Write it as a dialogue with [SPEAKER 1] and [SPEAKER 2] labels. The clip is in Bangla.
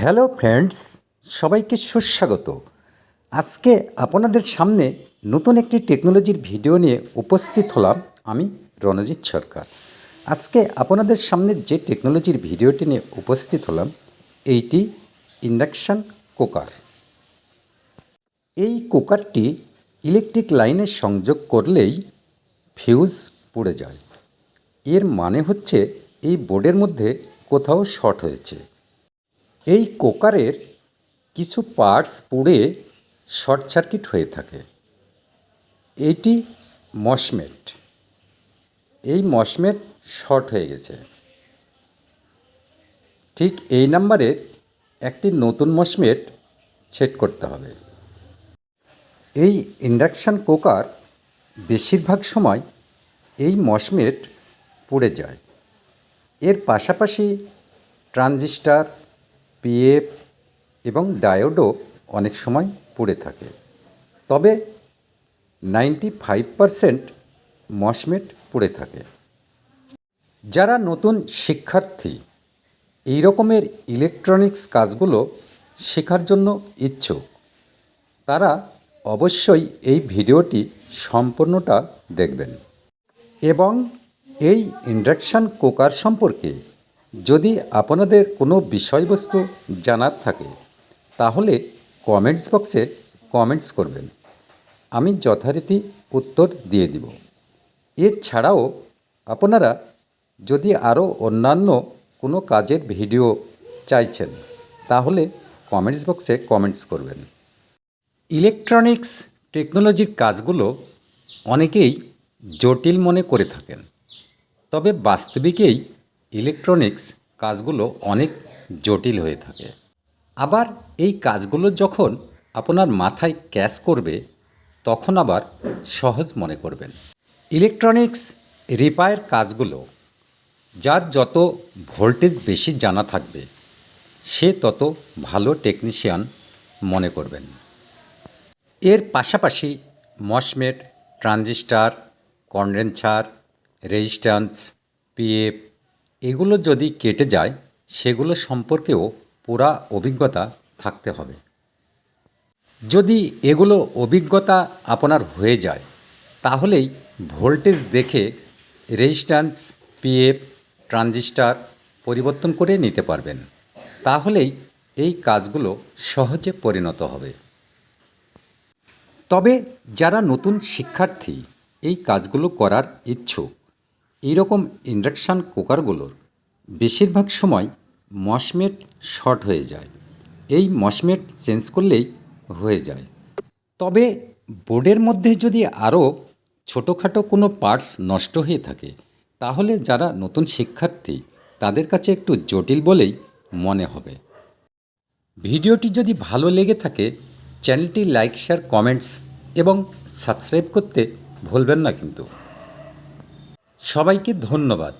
[SPEAKER 1] হ্যালো ফ্রেন্ডস, সবাইকে সুস্বাগত। আজকে আপনাদের সামনে নতুন একটি টেকনোলজির ভিডিও নিয়ে উপস্থিত হলাম আমি রণজিৎ সরকার। আজকে আপনাদের সামনে যে টেকনোলজির ভিডিওটি নিয়ে উপস্থিত হলাম, এইটি ইন্ডাকশান কুকার। এই কুকারটি ইলেকট্রিক লাইনে সংযোগ করলেই ফিউজ পুড়ে যায়। এর মানে হচ্ছে এই বোর্ডের মধ্যে কোথাও শর্ট হয়েছে। এই কুকারের কিছু পার্টস পুড়ে শর্ট সার্কিট হয়ে থাকে। এইটি মশমেট এই মশমেট শর্ট হয়ে গেছে। ঠিক এই নাম্বারে একটি নতুন মশমেট সেট করতে হবে। এই ইন্ডাকশান কুকার বেশিরভাগ সময় এই মশমেট পুড়ে যায়। এর পাশাপাশি ট্রানজিস্টার পিএফ এবং ডায়োডও অনেক সময় পুড়ে থাকে। তবে নাইনটি ফাইভ পারসেন্ট মশমেট পুড়ে থাকে। যারা নতুন শিক্ষার্থী, এই রকমের ইলেকট্রনিক্স কাজগুলো শেখার জন্য ইচ্ছুক, তারা অবশ্যই এই ভিডিওটি সম্পূর্ণটা দেখবেন। এবং এই ইন্ডাকশান কুকার সম্পর্কে যদি আপনাদের কোনো বিষয়বস্তু জানার থাকে, তাহলে কমেন্টস বক্সে কমেন্টস করবেন। আমি যথারীতি উত্তর দিয়ে দিব। এছাড়াও, আপনারা যদি আরও অন্যান্য কোনো কাজের ভিডিও চাইছেন, তাহলে কমেন্টস বক্সে কমেন্টস করবেন। ইলেকট্রনিক্স টেকনোলজির কাজগুলো অনেকেই জটিল মনে করে থাকেন, তবে বাস্তবিকেই ইলেকট্রনিক্স কাজগুলো অনেক জটিল হয়ে থাকে। আবার এই কাজগুলো যখন আপনার মাথায় ক্যাশ করবে, তখন আবার সহজ মনে করবেন। ইলেকট্রনিক্স রিপায়ের কাজগুলো, যার যত ভোল্টেজ বেশি জানা থাকবে, সে তত ভালো টেকনিশিয়ান মনে করবেন। এর পাশাপাশি mosfet, transistor, condenser, resistance, PF এগুলো যদি কেটে যায়, সেগুলো সম্পর্কেও পুরা অভিজ্ঞতা থাকতে হবে। যদি এগুলো অভিজ্ঞতা আপনার হয়ে যায়, তাহলেই ভোল্টেজ দেখে রেজিস্ট্যান্স, পিএফ, ট্রানজিস্টার পরিবর্তন করে নিতে পারবেন। তাহলেই এই কাজগুলো সহজে পরিণত হবে। তবে যারা নতুন শিক্ষার্থী, এই কাজগুলো করার ইচ্ছুক এইরকম ইন্ডাকশান কুকারগুলোর বেশিরভাগ সময় মশমেট শর্ট হয়ে যায়। এই মশমেট চেঞ্জ করলেই হয়ে যায়। তবে বোর্ডের মধ্যে যদি আরও ছোটোখাটো কোনো পার্টস নষ্ট হয়ে থাকে, তাহলে যারা নতুন শিক্ষার্থী, তাদের কাছে একটু জটিল বলেই মনে হবে। ভিডিওটি যদি ভালো লেগে থাকে, চ্যানেলটি লাইক, শেয়ার, কমেন্টস এবং সাবস্ক্রাইব করতে ভুলবেন না কিন্তু। সবাইকে ধন্যবাদ।